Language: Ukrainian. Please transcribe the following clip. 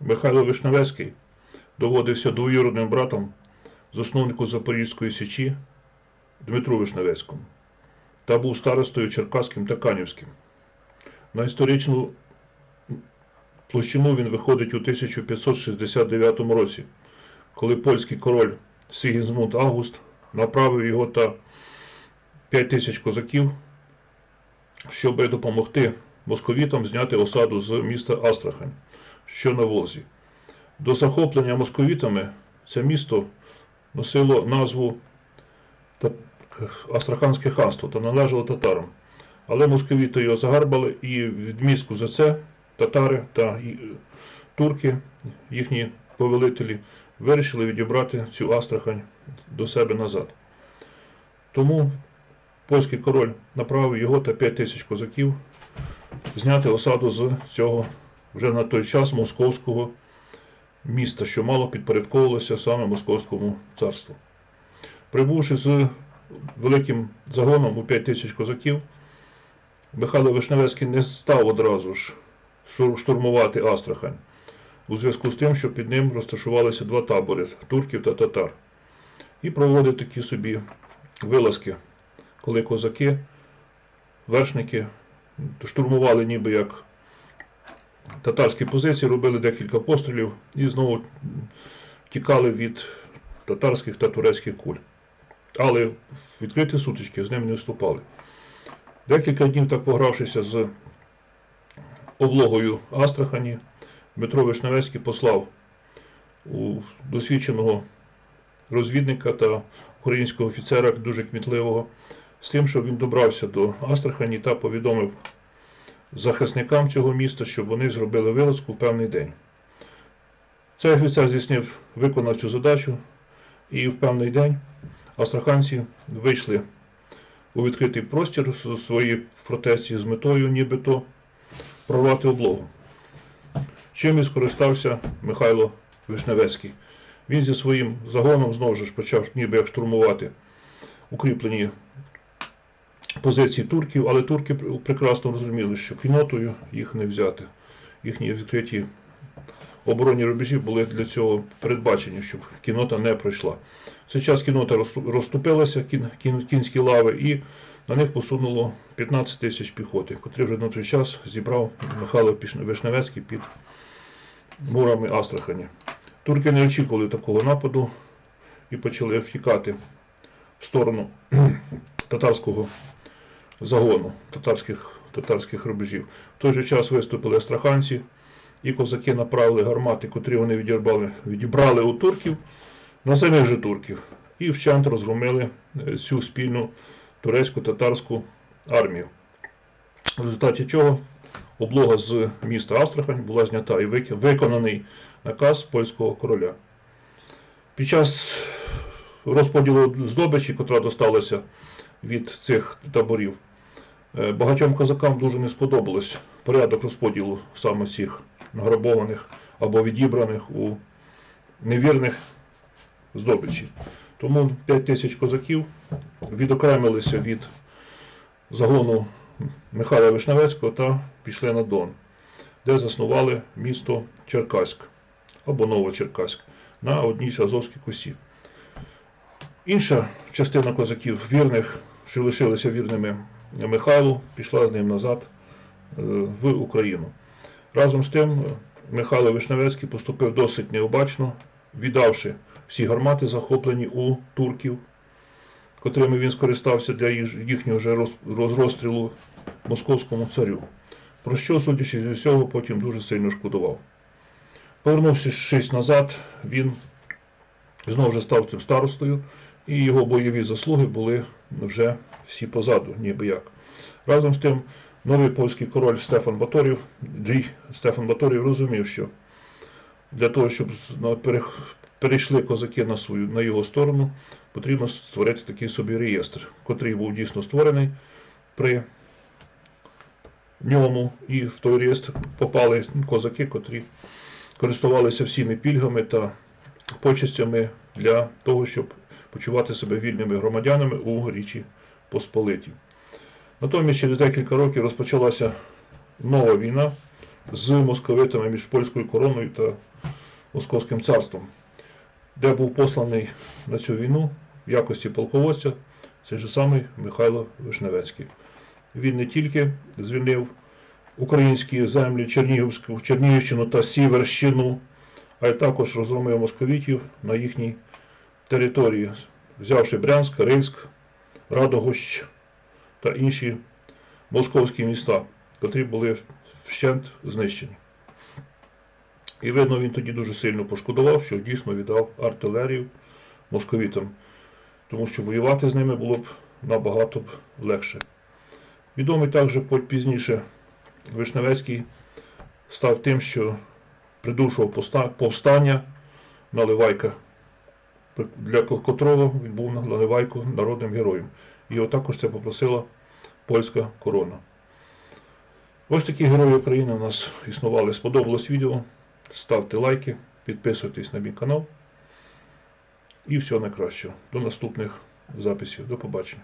Михайло Вишневецький доводився двоюродним братом засновнику Запорізької січі Дмитру Вишневецькому та був старостою Черкаським та Канівським. На історичну площину він виходить у 1569 році, коли польський король Сігізмунд Август направив його та 5 тисяч козаків, щоб допомогти московітам зняти осаду з міста Астрахань, що на Волзі. До захоплення московітами це місто носило назву Астраханське ханство та належало татарам. Але московіти його загарбали і відмістку за це татари та турки, їхні повелителі, вирішили відібрати цю Астрахань до себе назад. Тому польський король направив його та 5 тисяч козаків зняти осаду з цього вже на той час московського міста, що мало підпорядковувалося саме Московському царству. Прибувши з великим загоном у 5 тисяч козаків, Михайло Вишневецький не став одразу ж штурмувати Астрахань у зв'язку з тим, що під ним розташувалися два табори турків та татар. І проводив такі собі вилазки, коли козаки, вершники штурмували ніби як татарські позиції, робили декілька пострілів і знову тікали від татарських та турецьких куль. Але в відкриті сутички з ними не вступали. Декілька днів так погравшися з облогою Астрахані, Дмитро Вишневецький послав у досвідченого розвідника та українського офіцера, дуже кмітливого, з тим, щоб він добрався до Астрахані та повідомив захисникам цього міста, щоб вони зробили вилазку в певний день. Цей офіцер здійснив, виконав цю задачу, і в певний день астраханці вийшли у відкритий простір з своїй фортеці з метою, нібито прорвати облогу. Чим і скористався Михайло Вишневецький. Він зі своїм загоном знову ж почав ніби як штурмувати укріплені позиції турків, але турки прекрасно розуміли, що кінотою їх не взяти. Їхні відкриті оборонні рубежі були для цього передбачені, щоб кінота не пройшла. Час кінота розступилася, кін, кін, кінські лави, і на них посунуло 15 тисяч піхоти, котрі вже на той час зібрав Михайло Вишневецький під мурами Астрахані. Турки не очікували такого нападу і почали втікати в сторону татарського загону, татарських, татарських рубежів. В той же час виступили астраханці, і козаки направили гармати, котрі вони відібрали, відібрали у турків, на самих же турків. І вчент розгромили е, цю спільну турецько-татарську армію. В результаті чого облога з міста Астрахань була знята і виконаний наказ польського короля. Під час розподілу здобичі, котра досталася від цих таборів, е, багатьом козакам дуже не сподобалось порядок розподілу саме цих награбованих або відібраних у невірних здобичі. Тому 5 тисяч козаків відокремилися від загону Михайла Вишневецького та пішли на Дон, де заснували місто Черкаськ або Новочеркаськ на одній з Азовських косі. Інша частина козаків вірних, що лишилися вірними Михайлу, пішла з ним назад е, в Україну. Разом з тим, е, Михайло Вишневецький поступив досить необачно, віддавши всі гармати, захоплені у турків, котрими він скористався для їхнього вже роз- роз- розстрілу московському царю. Про що, судячи з усього, потім дуже сильно шкодував. Повернувшись назад, він знову ж став цим старостою, і його бойові заслуги були вже всі позаду, ніби як. Разом з тим, новий польський король Стефан Баторів, Джій Стефан Баторів розумів, що для того, щоб перейшли козаки на, свою, на його сторону, потрібно створити такий собі реєстр, котрий був дійсно створений при ньому, і в той реєстр попали козаки, котрі користувалися всіми пільгами та почестями для того, щоб почувати себе вільними громадянами у Річі Посполитій. Натомість через декілька років розпочалася нова війна з московитами між польською короною та Московським царством, де був посланий на цю війну в якості полководця цей же самий Михайло Вишневецький. Він не тільки звільнив українські землі Чернігівську, Чернігівщину та Сіверщину, а й також розгромив московітів на їхній території, взявши Брянськ, Рильськ, Радогощ та інші московські міста, котрі були вщент знищені. І видно, він тоді дуже сильно пошкодував, що дійсно віддав артилерію московітам, тому що воювати з ними було б набагато б легше. Відомий також пізніше Вишневецький став тим, що придушував повстання Наливайка, для котрого він був на Наливайко народним героєм. Його також це попросила польська корона. Ось такі герої України у нас існували. Сподобалось відео. Ставте лайки, підписуйтесь на мій канал. І всього найкращого. До наступних записів. До побачення.